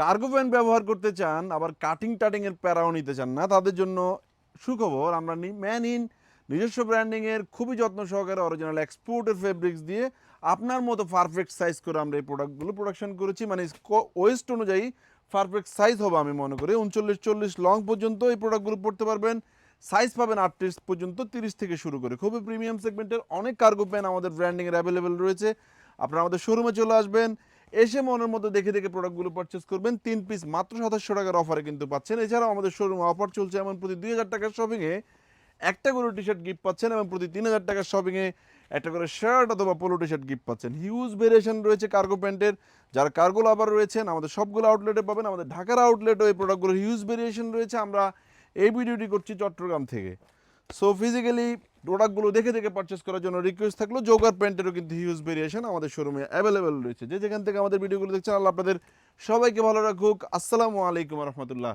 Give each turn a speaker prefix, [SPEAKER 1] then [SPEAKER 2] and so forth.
[SPEAKER 1] Cargo pant ব্যবহার করতে চান, আবার কাটিং টাটিং এর প্যারাও নিতে চান না, তাদের জন্য সুখবর, আমরা ম্যান ইন নিজস্ব ব্র্যান্ডিং এর খুবই যত্ন সহকারে অরিজিনাল এক্সপোর্টের ফেব্রিক্স দিয়ে আপনার মতো পারফেক্ট সাইজ করে আমরা এই প্রোডাক্টগুলো প্রোডাকশন করেছি। মানে ওয়েস্ট অনুযায়ী পারফেক্ট সাইজ হবে আমি মনে করি। উনচল্লিশ, চল্লিশ লং পর্যন্ত এই প্রোডাক্টগুলো পড়তে পারবেন। সাইজ পাবেন আটত্রিশ পর্যন্ত, তিরিশ থেকে শুরু করে। খুবই প্রিমিয়াম সেগমেন্টের অনেক কার্গো প্যান আমাদের ব্র্যান্ডিংয়ের অ্যাভেলেবেল রয়েছে। আপনারা আমাদের শোরুমে চলে আসবেন। এসে মনের মতো দেখে দেখে প্রোডাক্টগুলো পারচেস করবেন। তিন পিস মাত্র সাতাশশো টাকার অফারে কিন্তু পাচ্ছেন। এছাড়াও আমাদের শোরুমে অফার চলছে এমন প্রতি দুই হাজার টাকার শপিংয়ে একটা করে টি শার্ট গিফট পাচ্ছেন এবং প্রতি তিন হাজার টাকার শপিংয়ে একটা করে শার্ট অথবা পোলো টি শার্ট গিফট পাচ্ছেন। হিউজ ভেরিয়েশন রয়েছে কার্গো প্যান্টের যারা কার্গো লাভার রয়েছেন, আমাদের সবগুলো আউটলেটে পাবেন। আমাদের ঢাকার আউটলেটও এই প্রোডাক্টগুলোর হিউজ ভেরিয়েশন রয়েছে। আমরা এই ভিডিওটি করছি চট্টগ্রাম থেকে। সো ফিজিক্যালি প্রোডাক্টগুলো দেখে দেখে পারচেস করার জন্য রিকোয়েস্ট থাকল। জোগার প্যান্টেরও কিন্তু হিউজ ভেরিয়েশন আমাদের শোরুমে অ্যাভেলেবেল রয়েছে। যে যেখান থেকে আমাদের ভিডিওগুলো দেখছেন, আল্লাহ আপনাদের সবাইকে ভালো রাখুক। আসসালামু আলাইকুম রহমতুল্লাহ।